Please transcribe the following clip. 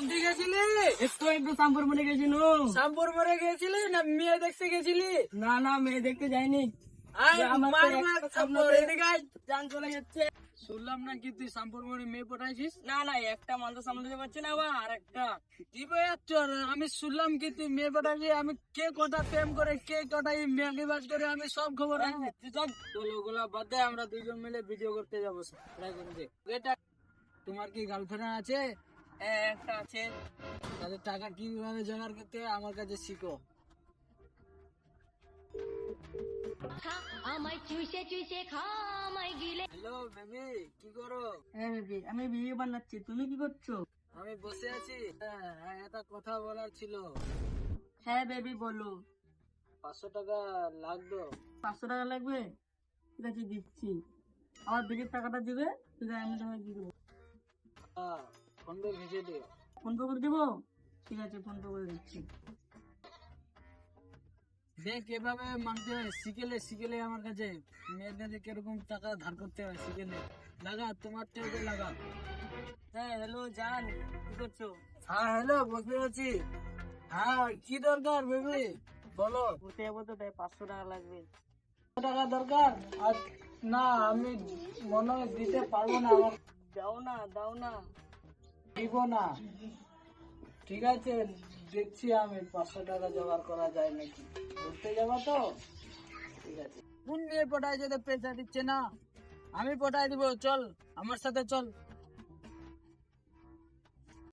একটু একটু সাম্পুর মনে গেছিল। শ্যামপুর মরে গেছিলি না মেয়ে দেখতে গেছিলি? না না মেয়ে দেখতে যাইনি আয়, যে আমার তো মার, এক- মার, শ্যামপুর, আপনাদের- এদিকে আয়। জান চলে যাচ্ছে। শুনলাম নাকি তুই শ্যামপুর মরে মেয়ে পটাইছিস না না একটা মানুষ সামলাতে পারছে না আবার আর একটা। কি চোর আমি শুনলাম কি তুই মেয়ে পটাইছিস আমি কে কটা প্রেম করে কে কটা এই মেয়ে বাজ করে আমি সব খবর তোর ওগুলা বাদ দে আমরা দুইজন মিলে ভিডিও করতে যাব। তোমার কি গার্লফ্রেন্ড আছে? হ্যাঁ, একটা আছে। তাদের টাকা কীভাবে জোগাড় করতে আমার কাছে শিখো। আমায় চুষে চুষে খামায় গিলে। হ্যালো বেবি কি করো? হ্যাঁ বেবি আমি ভিডিও বানাচ্ছি। তুমি কি করছ? আমি বসে আছি। হ্যাঁ, হ্যাঁ, একটা কথা বলার ছিল। হ্যাঁ বেবি বলো। পাঁচশো টাকা লাগতো। পাঁচশো টাকা লাগবে? ঠিক আছে দিচ্ছি। আমার বিলির টাকাটা দিবে ঠিক আমি তোমায় দিয়ে দেবো। ফোন পে ভিজে দিও। ফোন পে করে দেবো? ঠিক আছে ফোন পে করে দিচ্ছি। দেখ এভাবে মানতে হয়। শিখেলে শিখেলে আমার কাছে মেয়েদের কীরকম টাকা ধার করতে হয় শিখেলে। লাগা তোমার টেবিলে লাগা। হ্যাঁ হ্যালো জান কি করছ? হ্যাঁ হ্যালো বসে আছি। হ্যাঁ কি দরকার বেবি বলো। ঘুরতে যাব তো তাই পাঁচশো টাকা লাগবে। কত টাকা দরকার? আর না আমি মনে হয় দিতে পারব না। আমার দাও না দাও না। দিব না। ঠিক আছে, দেখছি আমি, পাঁচশো টাকা জোগাড় করা যায় নাকি? ঘুরতে যাব তো? ঠিক আছে। কোন নিয়ে পটায় যেতে পেশা দিচ্ছে না, আমি পটাই দিব, চল, আমার সাথে চল।